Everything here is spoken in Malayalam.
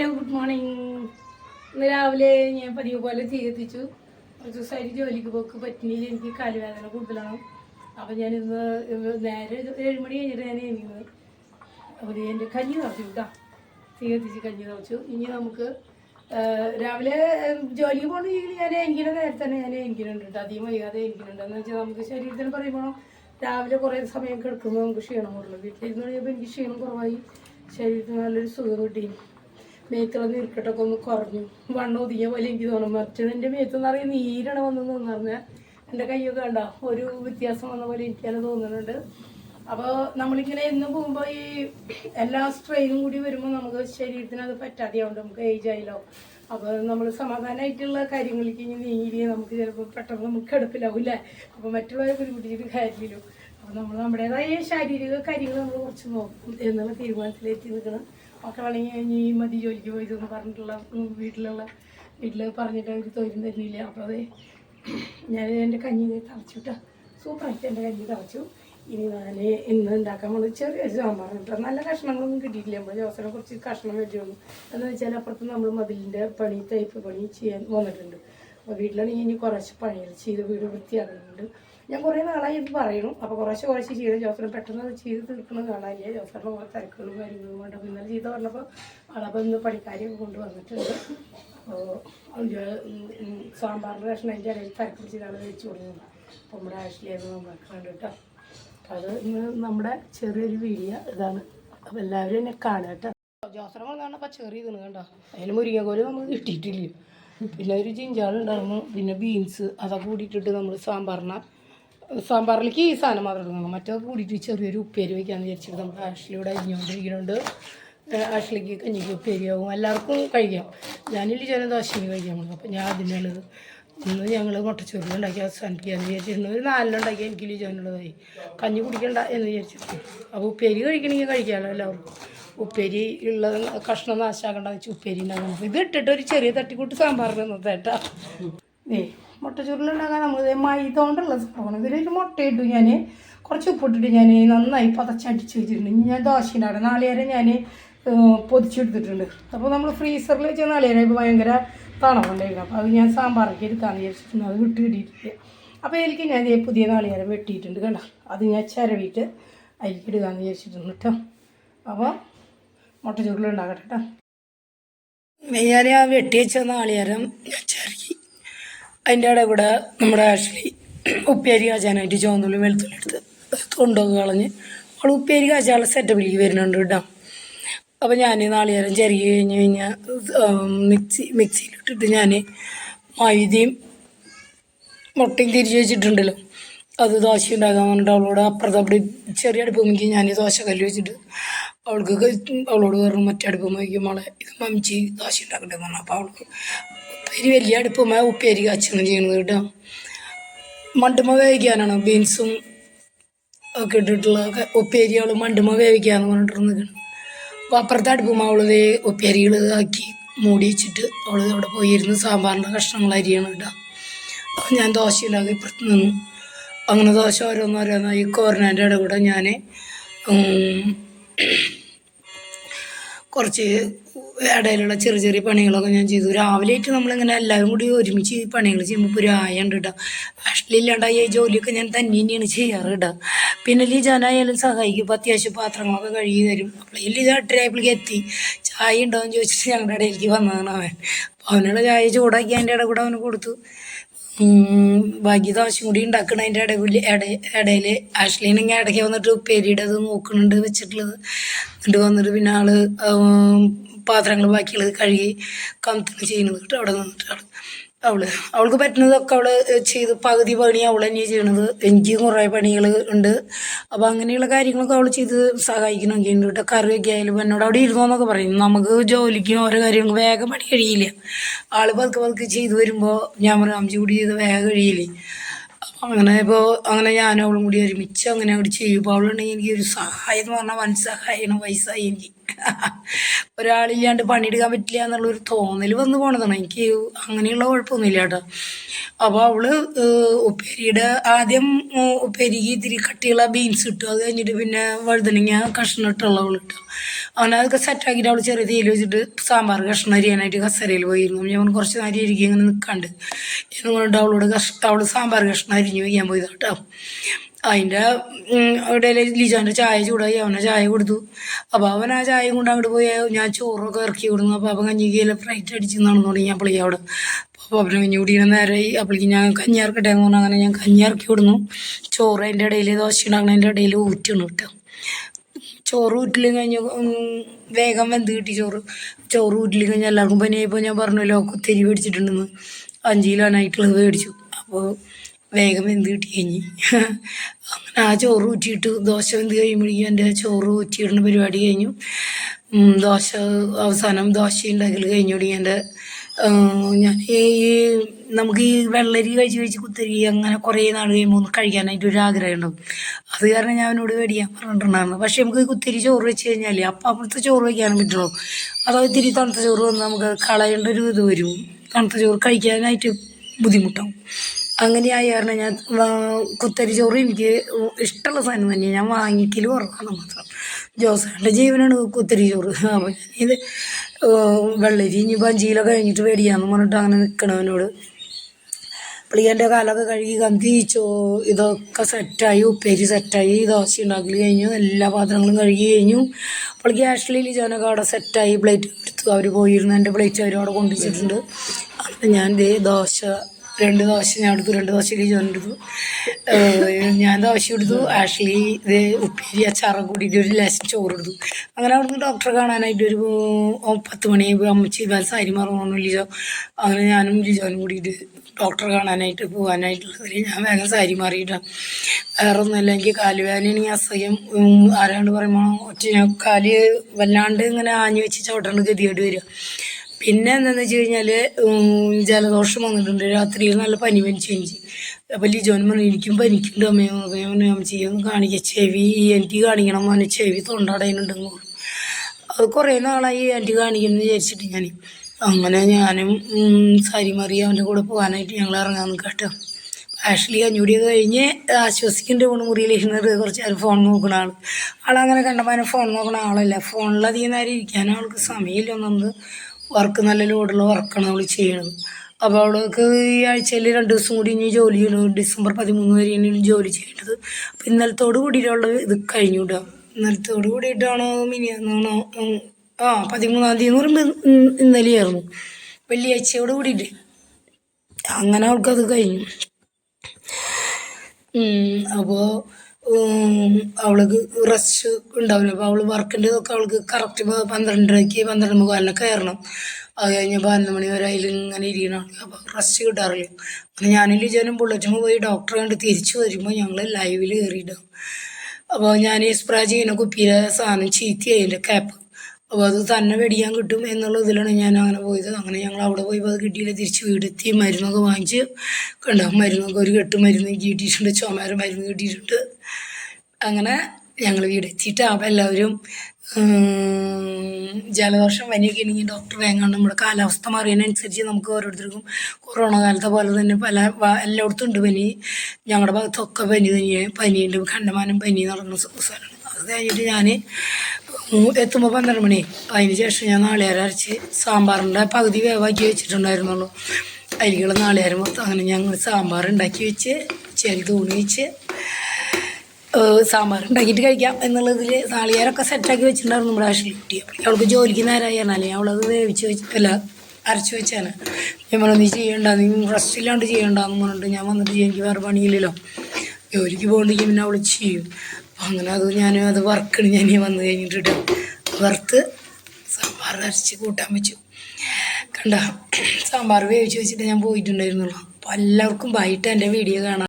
ഹലോ ഗുഡ് മോർണിംഗ് ഇന്ന് രാവിലെ ഞാൻ പതിവ് പോലെ തീ കുറച്ച് ദിവസമായിട്ട് ജോലിക്ക് പോക്ക് പറ്റുന്നില്ല. എനിക്ക് കാലുവേദന കൂടുതലാണ്. അപ്പം ഞാൻ ഇന്ന് നേരെ ഏഴുമണി ഏഴ് മണി കഴിഞ്ഞിട്ട് ഞാൻ എണീക്കുന്നത് അപ്പോൾ എന്റെ കഞ്ഞി തിളച്ചു കേട്ടോ തീ കഞ്ഞി തിളച്ചു ഇനി നമുക്ക് രാവിലെ ജോലിക്ക് പോകണമെങ്കിൽ ഞാൻ എനിക്കിനെ നേരത്തെ തന്നെ ഞാൻ എനിക്കുന്നുണ്ട് കേട്ടോ അധികം വൈകാതെ എനിക്കുന്നുണ്ട് എന്ന് വെച്ചാൽ നമുക്ക് ശരീരത്തിന് പറയുമ്പോൾ രാവിലെ കുറേ സമയം കിടക്കുമ്പോൾ നമുക്ക് ക്ഷീണം കൂടുതലും വീട്ടിലിരുന്ന് കഴിയുമ്പോൾ എനിക്ക് ക്ഷീണം കുറവായി. ശരീരത്തിന് നല്ലൊരു സുഖം കിട്ടി. മേത്തുള്ള നീർക്കെട്ടൊക്കെ ഒന്ന് കുറഞ്ഞു. വണ്ണം ഒതുങ്ങിയ പോലെ എനിക്ക് തോന്നും മറിച്ചത് എന്റെ മേത്ത് നിറയെ നീരാണ് വന്നതെന്ന് പറഞ്ഞാൽ എന്റെ കൈയൊക്കെ കണ്ട ഒരു വ്യത്യാസം വന്ന പോലെ എനിക്കത് തോന്നുന്നുണ്ട്. അപ്പോൾ നമ്മളിങ്ങനെ എന്ന് പോകുമ്പോൾ ഈ എല്ലാ സ്ട്രെയിനും കൂടി വരുമ്പോൾ നമുക്ക് ശരീരത്തിന് അത് പറ്റാതെയാവുണ്ട് നമുക്ക് ഏജ് ആയില്ലോ. അപ്പോൾ നമ്മൾ സമാധാനമായിട്ടുള്ള കാര്യങ്ങളിലേക്ക് ഇനി നീങ്ങി നമുക്ക് ചിലപ്പോൾ പെട്ടെന്ന് നമുക്ക് കിടപ്പിലാവില്ലേ അപ്പോൾ മറ്റുള്ളവരെ ബുദ്ധിമുട്ടിച്ചിട്ട് കാര്യമില്ലല്ലോ. അപ്പോൾ നമ്മൾ നമ്മുടേതായ ശാരീരിക കാര്യങ്ങൾ നമ്മൾ കുറച്ച് നോക്കും എന്നുള്ള തീരുമാനത്തിലെത്തി നിൽക്കണം. മക്കളാണെങ്കിൽ ഇനി മതി ജോലിക്ക് പോയതെന്ന് പറഞ്ഞിട്ടുള്ള വീട്ടിലുള്ള വീട്ടിൽ പറഞ്ഞിട്ട് അവർ തൊഴിലും തരുന്നില്ല. അപ്പോൾ അത് ഞാൻ എന്റെ കഞ്ഞി തളച്ചു വിട്ടാ സൂപ്പറായിട്ട് എന്റെ കഞ്ഞി തളച്ചു. ഇനി ഞാൻ ഇന്ന് ഉണ്ടാക്കാൻ പോകുന്നത് ചെറിയ സാമ്പാർ കേട്ടോ നല്ല കഷ്ണങ്ങളൊന്നും കിട്ടിയിട്ടില്ല. നമ്മൾ ജോസനെ കുറച്ച് കഷ്ണം വെച്ചു വന്നു. എന്ന് വെച്ചാൽ അപ്പുറത്ത് നമ്മൾ മതിലിന്റെ പണി തയ്പ്പ് പണി ചെയ്യാൻ വന്നിട്ടുണ്ട്. അപ്പോൾ വീട്ടിലാണെങ്കിൽ ഇനി കുറച്ച് പണികൾ ചെയ്ത് വീട് വൃത്തിയാക്കുന്നുണ്ട് ഞാൻ കുറേ നാളായി ഇത് പറയണം അപ്പോൾ കുറച്ച് കുറച്ച് ചെയ്ത് ജോസനെ പെട്ടെന്ന് അത് ചെയ്ത് തീർക്കണം കാണാനില്ല. ജോസറിന്റെ കുറേ തിരക്കുകളും കാര്യങ്ങളും കൊണ്ട് അപ്പോൾ ഇന്നലെ ചെയ്ത് പറഞ്ഞപ്പോൾ ആളപ്പോൾ ഇന്ന് പണിക്കാരെയൊക്കെ കൊണ്ടുവന്നിട്ടുണ്ട് അപ്പോൾ സാമ്പാറിന്റെ കഷ്ണം അതിന്റെ ഇടയിൽ തിരക്ക് പിടിച്ചിട്ടാണ് വെച്ച് കൊടുക്കുന്നത് അപ്പോൾ നമ്മുടെ ആഴ്ചയിലായിരുന്നു നമ്മളൊക്കെ കണ്ടിട്ടോ അത് ഇന്ന് നമ്മുടെ ചെറിയൊരു വീഡിയോ ഇതാണ്. അപ്പോൾ എല്ലാവരും എന്നെ കാണുക കേട്ടോ. വന്നാണ് ചെറിയ തിന്നു കണ്ടോ അതിന് മുരിങ്ങക്കോൽ നമ്മൾ കിട്ടിയിട്ടില്ല. പിന്നെ ഒരു ജിഞ്ചാളുണ്ടായിരുന്നു. പിന്നെ ബീൻസ് അതൊക്കെ കൂടിയിട്ടിട്ട് നമ്മൾ സാമ്പാറിന സാമ്പാറിലേക്ക് ഈ സാധനം മാത്രം എടുക്കണം. മറ്റൊക്കെ കൂടിയിട്ട് ചെറിയൊരു ഉപ്പേരി വയ്ക്കാമെന്ന് വിചാരിച്ചിട്ട് നമ്മൾ ആഷിലൂടെ അരിഞ്ഞുകൊണ്ടിരിക്കുന്നുണ്ട്. ആഷിലേക്ക് കഞ്ഞിക്ക് ഉപ്പേരിയാവും എല്ലാവർക്കും കഴിക്കാം. ഞാനില്ല ചില അശ്വിനി കഴിക്കാൻ പോകുന്നത്. അപ്പോൾ ഞാൻ അതിനുള്ളത് ഇന്ന് ഞങ്ങൾ മുട്ടച്ചോറ് ഉണ്ടാക്കി അവസാനിപ്പിക്കാമെന്ന് വിചാരിച്ചിരുന്നു ഒരു നാലിലുണ്ടാക്കി എനിക്ക് ലിജോനുള്ളതായി കഞ്ഞി കുടിക്കണ്ട എന്ന് വിചാരിച്ചിരുന്നു അപ്പോൾ ഉപ്പേരി കഴിക്കണമെങ്കിൽ കഴിക്കാമല്ലോ എല്ലാവർക്കും. ഉപ്പേരി ഉള്ള കഷ്ണം നാശാക്കണ്ട വെച്ച് ഉപ്പേരി ഉണ്ടാക്കണം. ഇത് ഇട്ടിട്ട് ഒരു ചെറിയ തട്ടിക്കൂട്ട് സാമ്പാറിന് നിർത്തേട്ടാ ഏ മുട്ടച്ചോറിലുണ്ടാക്കാൻ നമ്മൾ മൈദ കൊണ്ടുള്ള സംഭവമാണ്. ഇതിലൊരു മുട്ടയിട്ടു ഞാൻ കുറച്ച് ഉപ്പിട്ടിട്ട് ഞാൻ നന്നായി പതച്ചടിച്ച് വെച്ചിട്ടുണ്ട്. ഞാൻ ദോശയിലാണ് നാളികേരം ഞാൻ പൊതിച്ചെടുത്തിട്ടുണ്ട്. അപ്പോൾ നമ്മൾ ഫ്രീസറിൽ വെച്ച നാളികേരം ഇപ്പോൾ ഭയങ്കര തണവുണ്ടായിരുന്നു അപ്പോൾ അത് ഞാൻ സാമ്പാറൊക്കെ എടുക്കാമെന്ന് വിചാരിച്ചിട്ടുണ്ട്. അത് വിട്ട് കിട്ടിയിട്ടില്ല. അപ്പോൾ എനിക്ക് ഞാൻ പുതിയ നാളികേരം വെട്ടിയിട്ടുണ്ട് കേട്ടോ അത് ഞാൻ ചിരവിയിട്ട് അതിലേക്ക് ഇടുകയെന്ന് വിചാരിച്ചിട്ടുണ്ട് കേട്ടോ അപ്പോൾ മുട്ടച്ചോറിലുണ്ടാകട്ടെ കേട്ടോ ഞാൻ ആ വെട്ടി വെച്ച നാളികേരം ഞാൻ ചിരകി. അതിന്റെ ഇടയിൽ കൂടെ നമ്മുടെ ആഷ്ലി ഉപ്പേരി കാച്ചാനായിട്ട് ചുവന്നുള്ളി വെളുത്തുള്ളി എടുത്ത് തൊണ്ടൊക്കെ കളഞ്ഞ് അവൾ ഉപ്പേരി കാച്ചാനുള്ള സെറ്റപ്പിലേക്ക് വരുന്നുണ്ട് കേട്ടോ. അപ്പോൾ ഞാൻ നാളികേരം ചെറിയ കഴിഞ്ഞ് കഴിഞ്ഞാൽ മിക്സി മിക്സിയിലിട്ടിട്ട് ഞാൻ മൈദയും മുട്ടയും തിരിച്ച് വെച്ചിട്ടുണ്ടല്ലോ. അത് ദോശ ഉണ്ടാക്കാൻ പറഞ്ഞിട്ട് അവളോട് അപ്പുറത്ത് അവിടെ ചെറിയ അടുപ്പുമ്മയ്ക്ക് ഞാൻ ദോശ കല്ല് വെച്ചിട്ട് അവൾക്ക് അവളോട് പറഞ്ഞു മറ്റേ അടുപ്പുമ്മയ്ക്ക് മോളെ. ഇത് മമിച്ച് കാശി ഉണ്ടാക്കട്ടെ പറഞ്ഞു. അപ്പോൾ അവൾക്ക് ഉപ്പേരി വലിയ അടുപ്പുമ്മ ഉപ്പേരി കാച്ചൊന്നും ചെയ്യുന്നത് കേട്ടോ. മണ്ടുമ വേവിക്കാനാണ് ബീൻസും ഒക്കെ ഇട്ടിട്ടുള്ള ഉപ്പേരി അവൾ മണ്ടുമ വേവിക്കാന്ന് പറഞ്ഞിട്ട് നിൽക്കണം അപ്പോൾ അപ്പുറത്തെ അടുപ്പുമ്മ അവൾ വേ ഉപ്പേരികൾ ആക്കി മൂടി വെച്ചിട്ട് അവൾ അവിടെ പോയി ഇരുന്ന് സാമ്പാറിന്റെ കഷ്ണങ്ങൾ അരിയാണ് കേട്ടോ. അപ്പോൾ ഞാൻ ദോശ ഉണ്ടാക്കി ഇപ്പുറത്ത് നിന്നു. അങ്ങനെ ദോശ ഓരോന്നോരോന്നായി കോർണേന്റെ ഇടകൂടെ ഞാൻ കുറച്ച് ഇടയിലുള്ള ചെറിയ ചെറിയ പണികളൊക്കെ ഞാൻ ചെയ്തു. രാവിലെയായിട്ട് നമ്മളിങ്ങനെ എല്ലാവരും കൂടി ഒരുമിച്ച് ഈ പണികൾ ചെയ്യുമ്പോൾ ഒരു ആയ ഉണ്ട് കേട്ടോ ഇല്ലാണ്ടായ ഈ ജോലിയൊക്കെ ഞാൻ തന്നെ തന്നെയാണ് ചെയ്യാറ് കേട്ടോ പിന്നെ ലിജാനായാലും സഹായിക്കും. ഇപ്പോൾ അത്യാവശ്യം പാത്രങ്ങളൊക്കെ കഴുകി തരും. അപ്പോൾ ലിജ ടേബിളിലേക്ക് എത്തി. ചായ ഉണ്ടോയെന്ന് ചോദിച്ചിട്ട് ഞങ്ങളുടെ ഇടയിലേക്ക് വന്നതാണ് അവൻ. അപ്പോൾ അവനുള്ള ചായ ചൂടാക്കി അതിന്റെ ഇടയിൽ കൂടെ അവന് കൊടുത്തു. ദോശയും കൂടി ഉണ്ടാക്കണതിന്റെ ഇടയിൽ ഇട ഇടയിൽ ഇങ്ങനെ ഇടയ്ക്ക് വന്നിട്ട് ഉപ്പേരിയുടെ അത് നോക്കുന്നുണ്ട് വെച്ചിട്ടുള്ളത്. എന്നിട്ട് വന്നിട്ട് പിന്നെ ആൾ പാത്രങ്ങൾ ബാക്കിയുള്ളത് കഴുകി കമത്തിന് ചെയ്യുന്നത് കേട്ടോ അവിടെ നിന്നിട്ട് ആൾ അവൾ. അവൾക്ക് പറ്റുന്നതൊക്കെ അവൾ ചെയ്ത്. പകുതി പണി അവൾ തന്നെ ചെയ്യണത്. എനിക്ക് കുറേ പണികൾ ഉണ്ട്. അപ്പോൾ അങ്ങനെയുള്ള കാര്യങ്ങളൊക്കെ അവൾ ചെയ്ത് സഹായിക്കണമെങ്കിൽ ഉണ്ട് കേട്ടോ. കറിയൊക്കെ ആയാലും എന്നോട് അവിടെ ഇരുന്നോന്നൊക്കെ പറയും. നമുക്ക് ജോലിക്ക് ഓരോ കാര്യങ്ങൾ വേഗം പണി കഴിയില്ല. ആൾ പതുക്കെ പതുക്കെ ചെയ്തു വരുമ്പോൾ ഞാൻ പറയും അമ്മച്ചി കൂടി ചെയ്ത് വേഗം കഴിയില്ലേ? അങ്ങനെ ഇപ്പോൾ അങ്ങനെ ഞാനും അവളും കൂടി ഒരുമിച്ച് അങ്ങനെ അവിടെ ചെയ്യും. അപ്പോൾ അവളുണ്ടെങ്കിൽ എനിക്ക് ഒരു സഹായം എന്ന് പറഞ്ഞാൽ വൻ സഹായമാണ് വയസ്സായി എനിക്ക്. ഒരാളില്ലാണ്ട് പണിയെടുക്കാൻ പറ്റില്ല എന്നുള്ളൊരു തോന്നൽ വന്നു പോണതാണ്. എനിക്ക് അങ്ങനെയുള്ള കുഴപ്പമൊന്നുമില്ല കേട്ടോ. അപ്പോൾ അവൾ ഉപ്പേരിയുടെ ആദ്യം ഉപ്പേരിക്ക് ഇത്തിരി കട്ടിയുള്ള ബീൻസ് ഇട്ടു. അത് കഴിഞ്ഞിട്ട് പിന്നെ വഴുതനങ്ങ കഷ്ണം ഇട്ടുള്ള അവൾ അങ്ങനെ അതൊക്കെ സെറ്റാക്കിയിട്ട് അവൾ ചെറിയ തീയിൽ വെച്ചിട്ട് സാമ്പാർ കഷ്ണം അരിയാനായിട്ട് കസരയിൽ പോയിരുന്നു. ഞാൻ കുറച്ച് നേരം ഇരിക്കും ഇങ്ങനെ നിൽക്കാണ്ട് എന്നുകൊണ്ട് അവളോട് കഷ്ട അവൾ സാമ്പാർ കഷ്ണം അരിഞ്ഞു വയ്ക്കാൻ പോയത് കേട്ടോ. അതിന്റെ ഇടയിൽ ലിജാന്റെ ചായ ചൂടായി അവനെ ചായ കൊടുത്തു. അപ്പോൾ അവൻ ആ ചായ കൊണ്ട് അങ്ങോട്ട് പോയി ഞാൻ ചോറൊക്കെ ഇറക്കി വിടുന്നു അപ്പോൾ അവൻ കഞ്ഞിക്കയിലെ ഫ്രൈറ്റ് അടിച്ച് നടന്നു തുടങ്ങി പുള്ളി അവിടെ. അപ്പോൾ അവനെ കഞ്ഞി കുടിക്കുന്ന നേരമായി അപ്പോഴേക്ക് ഞാൻ കഞ്ഞി ഇറക്കട്ടെ എന്ന് പറഞ്ഞാൽ അങ്ങനെ ഞാൻ കഞ്ഞി ഇറക്കി വിടുന്നു ചോറ് അതിന്റെ ഇടയിൽ ദോശ ഉണ്ടാക്കണതിന്റെ ഇടയിൽ ഊറ്റണം കേട്ടോ. ചോറ് ഊറ്റിലും കഴിഞ്ഞ് വേഗം വെന്ത് കിട്ടി ചോറ്. ചോറ് ഊറ്റിലും കഴിഞ്ഞ് എല്ലാവർക്കും പനിയായപ്പോൾ ഞാൻ പറഞ്ഞല്ലോ കുത്തിരി മേടിച്ചിട്ടുണ്ടെന്ന്. അഞ്ച് കിലോനായിട്ടുള്ളത് മേടിച്ചു. അപ്പോൾ വേഗം വെന്ത് കിട്ടി കഴിഞ്ഞ്? അങ്ങനെ ആ ചോറ് ഊറ്റിയിട്ട് ദോശ വെന്ത് കഴിയുമ്പോഴേക്കും എന്റെ ചോറ് ഊറ്റിയിടുന്ന പരിപാടി കഴിഞ്ഞു. ദോശ അവസാനം ദോശ ഉണ്ടാക്കൽ കഴിഞ്ഞോടി എന്റെ ഞാൻ ഈ നമുക്ക് ഈ വെള്ളരി കഴിച്ച് കഴിച്ച് കുത്തരി അങ്ങനെ കുറേ നാൾ കഴിയുമ്പോൾ ഒന്ന് കഴിക്കാനായിട്ട് ഒരു ആഗ്രഹം ഉണ്ടാവും. അത് കാരണം ഞാൻ അവനോട് മേടിക്കാൻ പറഞ്ഞിട്ടുണ്ടായിരുന്നു. പക്ഷേ നമുക്ക് കുത്തിരി ചോറ് വെച്ച് കഴിഞ്ഞാൽ അപ്പം അവിടുത്തെ ചോറ് വയ്ക്കാനും പറ്റുള്ളൂ. അതോ ഇത്തിരി തണുത്ത ചോറ് വന്ന് നമുക്ക് കളയേണ്ട ഒരു ഇത് വരും. തണുത്ത ചോറ് കഴിക്കാനായിട്ട് ബുദ്ധിമുട്ടാവും. അങ്ങനെയായ കാരണം ഞാൻ കുത്തരി ചോറ് എനിക്ക് ഇഷ്ടമുള്ള സാധനം തന്നെയാണ് ഞാൻ വാങ്ങിക്കൽ കുറവാണ് മാത്രം. ജോസേന്റെ ജീവനാണ് കുത്തരി ചോറ്. അപ്പം ഇത് വെള്ളരി ഇനി പഞ്ചിയിലോ കഴിഞ്ഞിട്ട് വേടിയാന്ന് പറഞ്ഞിട്ട് അങ്ങനെ നിൽക്കണവനോട് പുള്ളിയന്റെ കാലൊക്കെ കഴുകി കന്തി ചോ ഇതൊക്കെ സെറ്റായി ഉപ്പേരി സെറ്റായി ദോശ ഉണ്ടാക്കൽ കഴിഞ്ഞു എല്ലാ പാത്രങ്ങളും കഴുകി കഴിഞ്ഞു. അപ്പോൾ ക്യാഷ്ലി ലിജോനൊക്കെ അവിടെ സെറ്റായി പ്ലേറ്റ് എടുത്തു. അവർ പോയിരുന്നു എന്റെ പ്ലേറ്റ് അവരവിടെ കൊണ്ടുവച്ചിട്ടുണ്ട്. അപ്പം ഞാൻ ദേ ദോശ രണ്ട് ദോശ ഞാൻ എടുത്തു രണ്ട് ദോശ ലിജോൻ എടുത്തു. ഞാൻ ദോശ എടുത്തു. ആഷ്ലി ഇത് ഉപ്പേരി അച്ചാറും കൂടിയിട്ട് ഒരു ലേശം ചോറ് എടുത്തു. അങ്ങനെ അവിടുന്ന് ഡോക്ടറെ കാണാനായിട്ട് ഒരു പത്ത് മണിയായപ്പോൾ അമ്മച്ചി വേറെ സാരി മാറുന്നു ലിജോ. അങ്ങനെ ഞാനും ലിജോനും കൂടിയിട്ട് ഡോക്ടറെ കാണാനായിട്ട് പോകാനായിട്ടുള്ളതിൽ ഞാൻ വേഗം സാരി മാറിയിട്ടാണ് വേറെ ഒന്നുമില്ല എനിക്ക് കാലുവേദനയാണെങ്കിൽ അസഹ്യം. ആരാണ്ട് പറയുമ്പോൾ ഒറ്റ കാൽ വല്ലാണ്ട് ഇങ്ങനെ ആഞ്ഞു വെച്ച് ചവിട്ടേണ്ട ഗതികേട് വരിക. പിന്നെ എന്താണെന്ന് വെച്ച് കഴിഞ്ഞാൽ ജലദോഷം വന്നിട്ടുണ്ട്. രാത്രിയിൽ നല്ല പനി പനിച്ച് എനിക്ക് അപ്പോൾ ലിജോൻ പറഞ്ഞു എനിക്കും പനിക്കുണ്ട് അമ്മയോ അമ്മയോ അമ്മച്ചി ഒന്ന് കാണിക്കുക ചെവി എനിക്ക് കാണിക്കണം മോനെ. ചെവി തൊണ്ടടയുന്നുണ്ടെന്ന് പറഞ്ഞു. അത് കുറേ നാളായി ആന്റി കാണിക്കുന്നു വിചാരിച്ചിട്ട് ഞാൻ അങ്ങനെ ഞാനും ഉം, സാരി മറി അവന്റെ കൂടെ പോകാനായിട്ട് ഞങ്ങൾ ഇറങ്ങാൻ കേട്ടോ ആഷ്ലി കഞ്ഞൂടിയൊക്കെ കഴിഞ്ഞ് ആശ്വസിക്കേണ്ട ഊണ് മുറിയിലിരുന്നത് കുറച്ച് നേരം ഫോൺ നോക്കുന്ന ആൾ ആളങ്ങനെ കണ്ടപ്പോൾ ഫോൺ നോക്കുന്ന ആളല്ല. ഫോണിലധികം നേരം ഇരിക്കാൻ ആൾക്ക് സമയമില്ല. ഒന്നത് വർക്ക് നല്ല ലോഡുള്ള വർക്കാണ് അവൾ ചെയ്യണത്. അപ്പോൾ അവൾക്ക് ഈ ആഴ്ചയിൽ രണ്ട് ദിവസം കൂടി ഇനി ജോലി ചെയ്യണം. ഡിസംബർ പതിമൂന്ന് ഇനി ജോലി ചെയ്യേണ്ടത്. അപ്പം ഇന്നലത്തോട് കൂടിയിട്ടുള്ള ഇത് കഴിഞ്ഞു ഇന്നലത്തോട് കൂടിയിട്ടാണോ മിനിയാന്നാണോ ഉം, ആ പതിമൂന്നാം തീയതി എന്ന് പറയുമ്പോൾ ഇന്ന് ഇന്നലെയായിരുന്നു. വെള്ളിയാഴ്ചയോട് കൂടിയിട്ട്. അങ്ങനെ അവൾക്കത് കഴിഞ്ഞു. അപ്പോൾ അവൾക്ക് റെസ്റ്റ് ഉണ്ടാവില്ല. അപ്പോൾ അവൾ വർക്കിന്റെ ഒക്കെ അവൾക്ക് കറക്റ്റ് ഇപ്പോൾ പന്ത്രണ്ടരയ്ക്ക് പന്ത്രണ്ട് മുഖാലിനെ കയറണം. അത് കഴിഞ്ഞ് പതിനൊന്ന് മണി വരെ അതിൽ ഇങ്ങനെ ഇരിക്കണം അപ്പോൾ റെസ്റ്റ് കിട്ടാറില്ല. അങ്ങനെ ഞാനും ലിജാനും ബുള്ളറ്റും പോയി ഡോക്ടറെ കണ്ട് തിരിച്ചു വരുമ്പോൾ ഞങ്ങൾ ലൈവിൽ കയറിയിടാം അപ്പോൾ ഞാൻ ഈ സ്പ്രേ ചെയ്യുന്ന കുപ്പിയിലെ സാധനം ചീത്തയായി അതിന്റെ ക്യാപ്പ് അപ്പോൾ അത് തന്നെ മേടിക്കാൻ കിട്ടും എന്നുള്ള ഇതിലാണ് ഞാൻ അങ്ങനെ പോയത്. അങ്ങനെ ഞങ്ങൾ അവിടെ പോയി അത് കിട്ടിയില്ല. തിരിച്ച് വീടെത്തി മരുന്നൊക്കെ വാങ്ങിച്ച് കണ്ടോ? മരുന്നൊക്കെ ഒരു കെട്ട് മരുന്ന് കിട്ടിയിട്ടുണ്ട്. ചുമര മരുന്ന് കിട്ടിയിട്ടുണ്ട്. അങ്ങനെ ഞങ്ങൾ വീടെത്തിയിട്ട് അപ്പം എല്ലാവരും ജലദോഷം പനിയൊക്കെ ഉണ്ടെങ്കിൽ ഡോക്ടർ വേങ്ങാണ്ട് നമ്മുടെ കാലാവസ്ഥ മാറിയതിനനുസരിച്ച് നമുക്ക് ഓരോരുത്തർക്കും കൊറോണ കാലത്തെ പോലെ തന്നെ പല എല്ലായിടത്തും ഉണ്ട് പനി. ഞങ്ങളുടെ ഭാഗത്തൊക്കെ പനി തന്നെയാണ് പനിയുണ്ട് കണ്ടമാനം പനി നടന്ന സ്ഥലമാണ് അത് കഴിഞ്ഞിട്ട് ഞാൻ എത്തുമ്പോൾ പന്ത്രണ്ട് മണി. അതിന് ശേഷം ഞാൻ നാളികേരം അരച്ച് സാമ്പാറിന്റെ പകുതി വേവാക്കി വെച്ചിട്ടുണ്ടായിരുന്നുള്ളൂ. അതിലുള്ള നാളികേരം മൊത്തം അങ്ങനെ ഞങ്ങൾ സാമ്പാർ ഉണ്ടാക്കി വെച്ച് ചെറു തൂണി വെച്ച് സാമ്പാർ ഉണ്ടാക്കിയിട്ട് കഴിക്കാം എന്നുള്ളതിൽ നാളികേരമൊക്കെ സെറ്റാക്കി വെച്ചിട്ടുണ്ടായിരുന്നു നമ്മുടെ ആശുപത്രി കുട്ടി. അവൾക്ക് ജോലിക്ക് ഞാൻ അവളത് വേവിച്ച് വെച്ച് അല്ല അരച്ച് വെച്ചാണ്. ഞാൻ പറഞ്ഞു നീ ചെയ്യണ്ട നീ റെസ്റ്റ് ഇല്ലാണ്ട് ചെയ്യണ്ടെന്ന് പറഞ്ഞിട്ട് ഞാൻ വന്നിട്ട് എനിക്ക് വേറെ പണിയില്ലല്ലോ. ജോലിക്ക് പോകണ്ടെങ്കിൽ പിന്നെ അവൾ ചെയ്യും. അങ്ങനെ അത് ഞാൻ അത് വറുക്കണ് ഞാൻ വന്ന് കഴിഞ്ഞിട്ട് വറുത്ത് സാമ്പാർ അരച്ച് കൂട്ടാൻ വെച്ചു. കണ്ട സാമ്പാർ വേവിച്ച് വെച്ചിട്ട് ഞാൻ പോയിട്ടുണ്ടായിരുന്നുള്ളൂ. അപ്പോൾ എല്ലാവർക്കും വൈകിട്ട് എന്റെ വീഡിയോ കാണാം